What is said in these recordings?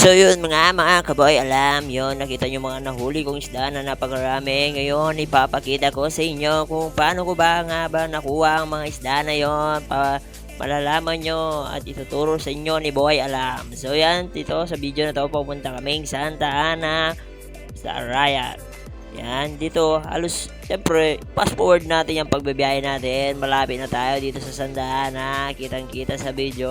So yun mga mga kaboy, alam yon nakita nyo mga nahuli kong isda na napakarami. Ngayon ipapakita ko sa inyo kung paano ko ba nga ba nakuha ang mga isda na yon pa malalaman nyo at ituturo sa inyo ni Boy Alam. So yan, dito sa video na to pupunta kaming Santa Ana sa Arayat. Yan, dito halos syempre fast forward natin yung pagbibiyahe natin. Malapit na tayo dito sa Santa Ana. Kitang kita sa video.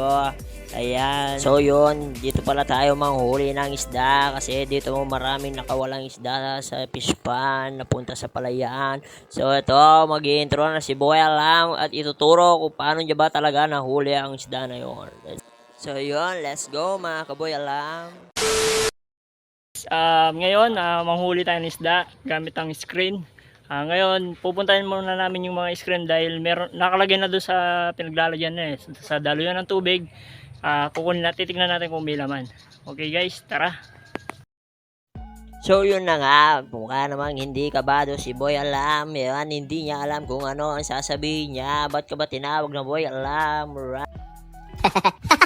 Ayan. So yun, dito pala tayo manghuli ng isda kasi dito mo maraming nakawalang isda sa fish pan napunta sa palayan. So ito, mag intro na si Boy Alam at ituturo kung paano niya ba talaga nahuli ang isda na yon. So yun, let's go mga kaboy alam. Um, ngayon, ah, manghuli tayo ng isda gamit ang screen. Ah, ngayon, pupuntahin muna namin yung mga screen dahil meron nakalagay na doon sa pinaglalagyan na eh, sa daluyan ng tubig. Ah, kukunin natin, titignan natin kung may laman. Okay guys, tara. So yun na nga, mukha namang hindi kabado si Boy Alam. Yan, hindi niya alam kung ano ang sasabihin niya. Ba't ka ba tinawag na Boy Alam? Right?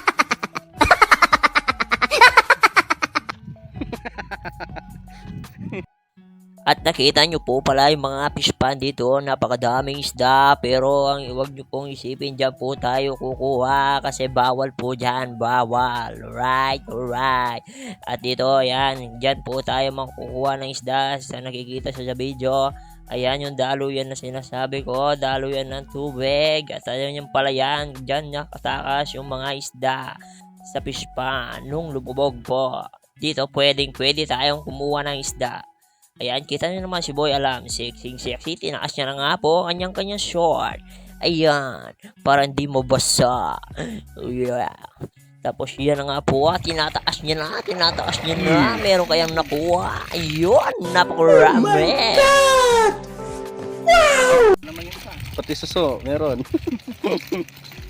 At nakita nyo po pala yung mga fish pan dito, napakadaming isda. Pero ang huwag nyo pong isipin dyan po tayo kukuha kasi bawal po dyan, bawal. Right, alright. At dito, ayan, dyan po tayo makukuha ng isda sa nakikita sa sa video. Ayan yung daluyan na sinasabi ko, daluyan ng tubig. At ayan yung palayan, dyan nakatakas yung mga isda sa fish pan nung lumubog po. Dito pwedeng pwede tayong kumuha ng isda. Ayan, kita niyo naman si Boy Alam, sexy sexy, tinaas niya na nga po ang kanyang kanyang short. Ayan, para hindi mabasa. Oh, yeah. Tapos yan na nga po, ah, tinataas niya na, tinataas niya na. Meron kayang nakuha. Ayun, napakarami. Pati suso, meron.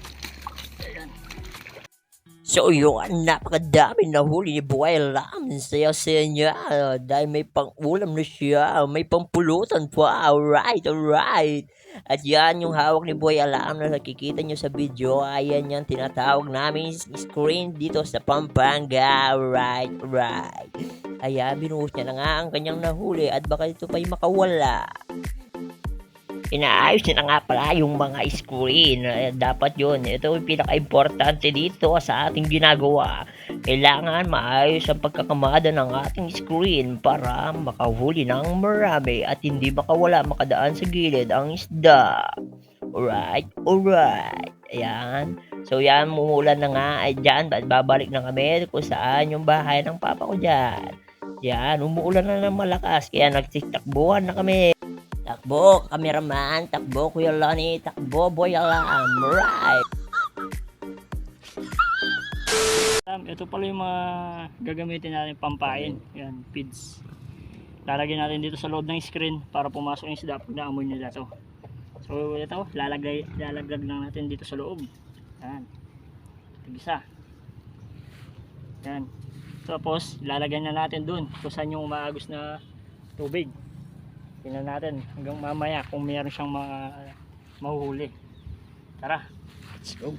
So yun, napakadami na huli ni Boy Lam. Saya-saya niya. Dahil may pang-ulam na siya. May pampulutan pa. Alright, alright. At yan yung hawak ni Boy Alam na nakikita nyo sa video. Ayan yung tinatawag namin screen dito sa Pampanga. Alright, alright. Ayan, binuhos niya na nga ang kanyang nahuli at baka ito pa'y makawala. Inaayos na nga pala yung mga screen. Eh, dapat yun. Ito yung pinaka-importante dito sa ating ginagawa. Kailangan maayos ang pagkakamada ng ating screen para makahuli ng marami at hindi makawala makadaan sa gilid ang isda. Alright, alright. Ayan. So yan, mumulan na nga. Ay dyan, ba- babalik na kami kung saan yung bahay ng papa ko dyan. Yan, umuulan na ng malakas. Kaya nagtitakbuhan na kami. Takbo, cameraman. Takbo, Kuya Lonnie. Takbo, Boy Alam. Right. Um, ito pala yung mga gagamitin natin pampain. Yan, feeds. Lalagyan natin dito sa loob ng screen para pumasok yung isda pag naamoy nila to. So ito, lalagay, lalaglag lang natin dito sa loob. Yan. Tigisa. Yan. Tapos, lalagyan na natin dun kung saan yung umaagos na tubig. Tingnan natin hanggang mamaya kung meron siyang mga mahuhuli. Tara, let's go.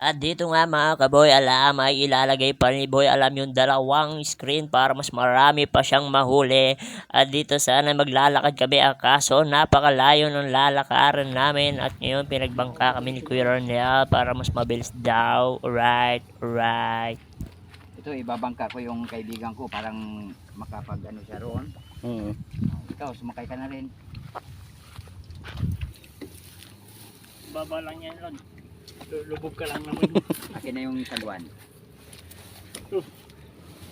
At dito nga mga kaboy alam ay ilalagay pa ni Boy alam yung dalawang screen para mas marami pa siyang mahuli. At dito sana maglalakad kami ang kaso napakalayo ng lalakaran namin at ngayon pinagbangka kami ni Kuya Ronel para mas mabilis daw. Alright, alright. Ito ibabangka ko yung kaibigan ko parang makapag ano siya roon. Mm. Ikaw sumakay ka na rin. Baba lang yan, Lord. Lu- Lubog ka lang naman. Akin na yung saluan.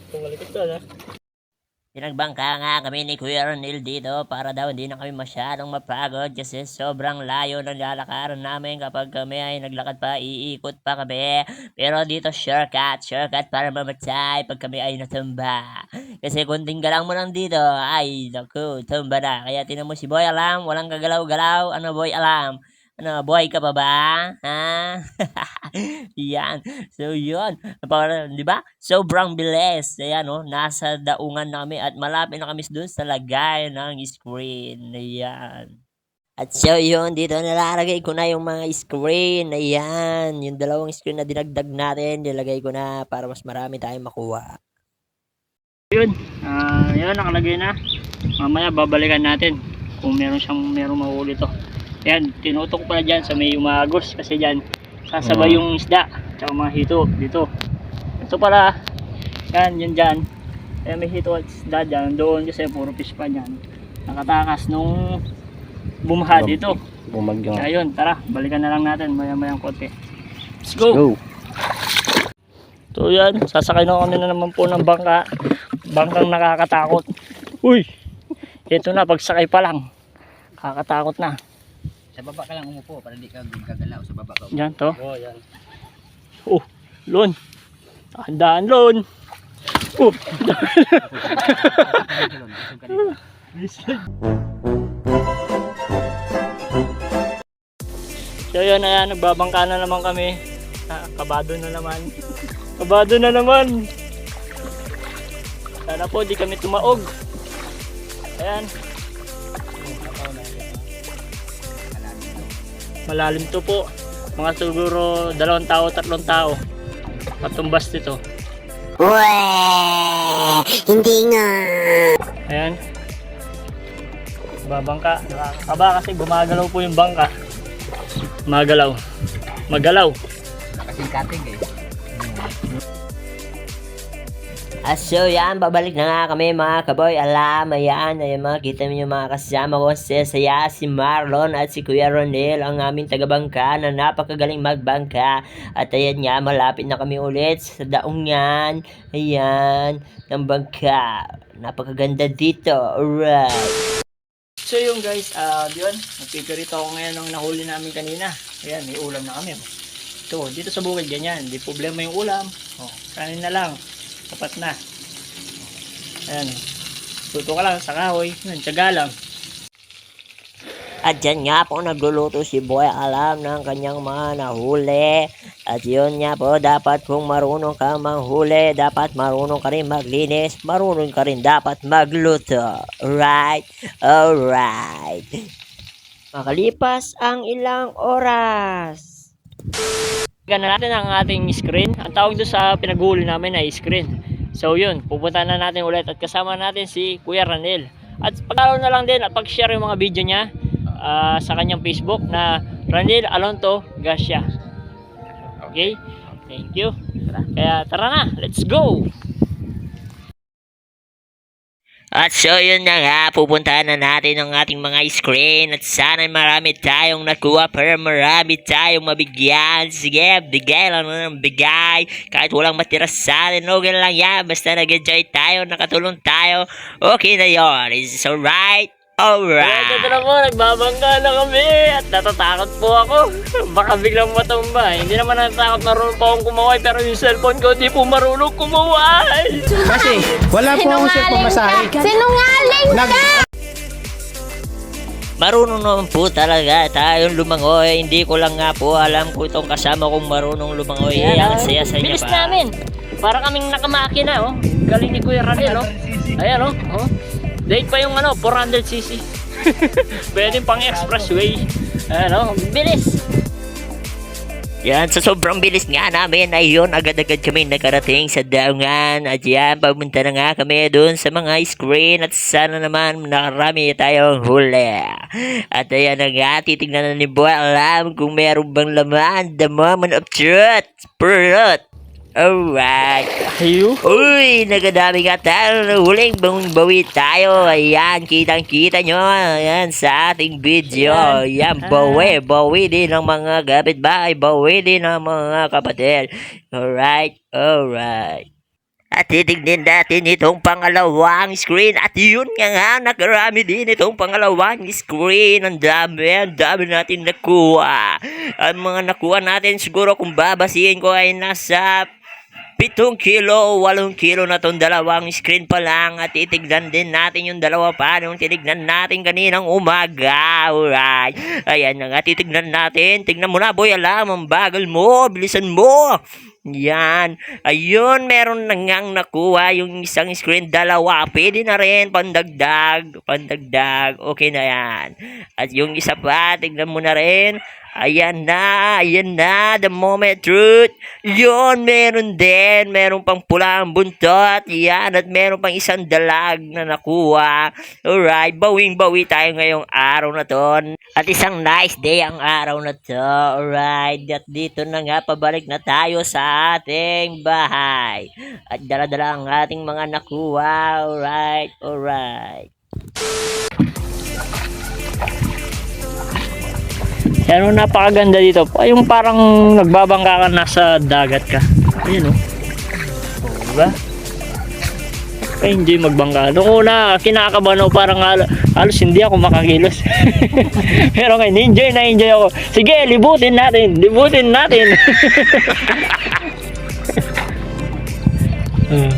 Tumalikot ka, ha? Pinagbangka nga kami ni Kuya Ronel dito para daw hindi na kami masyadong mapagod kasi sobrang layo ng lalakaran namin kapag kami ay naglakad pa, iikot pa kami. Pero dito shortcut, shortcut para mamatay pag kami ay natumba. Kasi kunting galang mo lang dito, ay naku, tumba na. Kaya tinan mo si Boy Alam, walang kagalaw-galaw. Ano Boy Alam? Ano, boy ka pa ba? Ha? Yan. So, yun. Para, di ba? Sobrang bilis. Ayan, no? Nasa daungan na kami at malapit na kami doon sa lagay ng screen. Ayan. At so yun, dito nalalagay ko na yung mga screen. Ayan, yung dalawang screen na dinagdag natin, nilagay ko na para mas marami tayong makuha. Yun, ah yun, nakalagay na. Mamaya babalikan natin kung meron siyang meron mahuli to. Yan, tinutok pala dyan sa may umagos kasi dyan sasabay yung isda tsaka mga hito dito. Ito pala, yan, yun dyan. Ayan, may hito at isda dyan. Doon kasi puro fish pa dyan. Nakatakas nung bumaha dito. Bumagyo. Kaya yun, tara, balikan na lang natin maya mayang konti. Let's go! Go. So yan, sasakay na kami na naman po ng bangka. Bangkang nakakatakot. Uy! Ito na, pagsakay pa lang. Kakatakot na. Sa baba ka lang umupo para di ka gagalaw sa baba ka. Yan to. Oh, yan. Oh, lon. Handaan lon. Oh, So yun na yan, nagbabangka na naman kami. Ah, kabado na naman. Kabado na naman. Sana po di kami tumaog. Ayan. Malalim to po. Mga siguro dalawang tao, tatlong tao. Patumbas dito. Weh, hindi nga. Ayan. Babangka. Nakakakaba kasi gumagalaw po yung bangka. Magalaw. Magalaw. Kasing eh. At so yan, babalik na nga kami mga kaboy. Alam, ayan, ayan mga niyo mga kasama ko si Saya, si Marlon at si Kuya Ronel, ang aming tagabangka na napakagaling magbangka. At ayan nga, malapit na kami ulit sa daungan. Ayan, ng bangka. Napakaganda dito. Alright. So yun guys, ah yun, nagpipirito ako ngayon ng nahuli namin kanina. Ayan, may ulam na kami. Ito, dito sa bukid ganyan, di problema yung ulam. Oh, kanin na lang, tapat na. Ayan, tuto ka lang sa kahoy, yun, tsaga lang. At dyan nga po nagluluto si Boy alam ng kanyang mga nahuli. At yun nga po, dapat kung marunong ka manghuli, dapat marunong ka rin maglinis, marunong ka rin dapat magluto. Right? Alright. Makalipas ang ilang oras. Tignan na natin ang ating screen. Ang tawag doon sa pinaghuli namin ay screen. So yun, pupunta na natin ulit at kasama natin si Kuya Ranel. At pag na lang din at pag-share yung mga video niya ah, sa kanyang Facebook na Ranel Alonto Garcia. Okay? Thank you. Kaya tara na, let's go! At so yun na nga, pupuntahan na natin ang ating mga screen at sana marami tayong nakuha pero marami tayong mabigyan. Sige, bigay lang ng bigay. Kahit walang matira sa atin, okay lang yan. Basta nag-enjoy tayo, nakatulong tayo, okay na yun. Is this alright? Alright. ito na po, nagbabangga na kami at natatakot po ako. Baka biglang matumba. Hindi naman natatakot marunong pa akong kumaway pero yung cellphone ko di po marunong kumaway. Kasi wala po akong set pamasahe. Sinungaling Nag Marunong naman po talaga tayong lumangoy. Hindi ko lang nga po alam kung itong kasama kong marunong lumangoy. Ayan, Ayan, oh. saya sa inyo Bilis pa. namin. Para kaming nakamakina, oh. Galing ni Kuya Ranel, oh. Ayan, oh. oh. Date pa yung ano, 400cc. Pwede pang expressway. Ayan, oh. Bilis. Yan, sa sobrang bilis nga namin ay yun, agad-agad kami nakarating sa daungan. At yan, papunta na nga kami dun sa mga screen at sana naman nakarami tayong huli. At ayan na nga, titignan na ni Boy alam kung meron bang laman. The moment of truth. Prut. Alright. Ayo. Uy, nagadami nga tayo huling bang bawi tayo. Ayan, kitang-kita nyo. Ayan, sa ating video. Ayan, bawi. Bawi din ng mga kapitbahay. Bawi din ng mga kapatid. Alright, alright. At titignan natin itong pangalawang screen. At yun nga nga, nakarami din itong pangalawang screen. Ang dami, ang dami natin nakuha. Ang mga nakuha natin siguro kung babasihin ko ay nasa Pitong kilo, walong kilo na tong dalawang screen pa lang at titignan din natin yung dalawa pa nung tinignan natin kaninang umaga. Alright. Ayan na nga, titignan natin. Tignan mo na, boy, alam, ang bagal mo. Bilisan mo. Yan. Ayun, meron na ngang nakuha yung isang screen. Dalawa. Pwede na rin. Pandagdag. Pandagdag. Okay na yan. At yung isa pa, tignan mo na rin. Ayan na, ayan na, the moment truth. Yun, meron din. Meron pang pula ang buntot. Yan, at meron pang isang dalag na nakuha. Alright, bawing-bawi tayo ngayong araw na to. At isang nice day ang araw na to. Alright, at dito na nga, pabalik na tayo sa ating bahay. At dala-dala ang ating mga nakuha. Alright, alright. Yan o, napakaganda dito. Yung parang nagbabangka ka nasa dagat ka. Ayan o. Oh, diba? Ay, enjoy magbangka. Noong una, kinakabahan ako parang hal- halos hindi ako makakilos. Pero ngayon, enjoy na enjoy ako. Sige, libutin natin. Libutin natin. Hmm.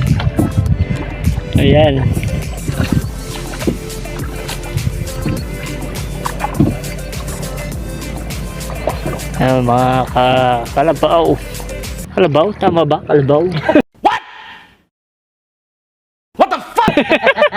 Ayan. Ayan, mga ka kalabaw. Kalabaw? Tama ba? Kalabaw? What? What the fuck?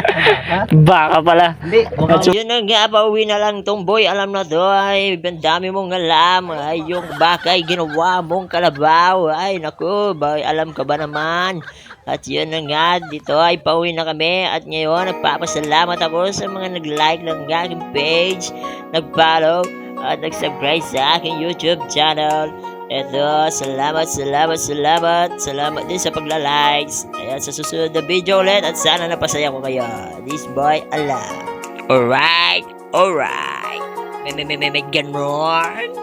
Baka pala. Hindi, yun na nga, pauwi na lang tong boy. Alam na to, ay, ang dami mong alam. Ay, yung bakay, ginawa mong kalabaw. Ay, naku, boy, alam ka ba naman? At yun na nga, dito ay pauwi na kami. At ngayon, nagpapasalamat ako sa mga nag-like ng aking page, nag-follow, at nag-subscribe sa aking YouTube channel. Eto, salamat, salamat, salamat. Salamat din sa pagla-likes. Ayan, sa susunod na video ulit at sana napasaya ko kayo. This boy, Allah. Alright, alright. May, may, may, may, may ganon.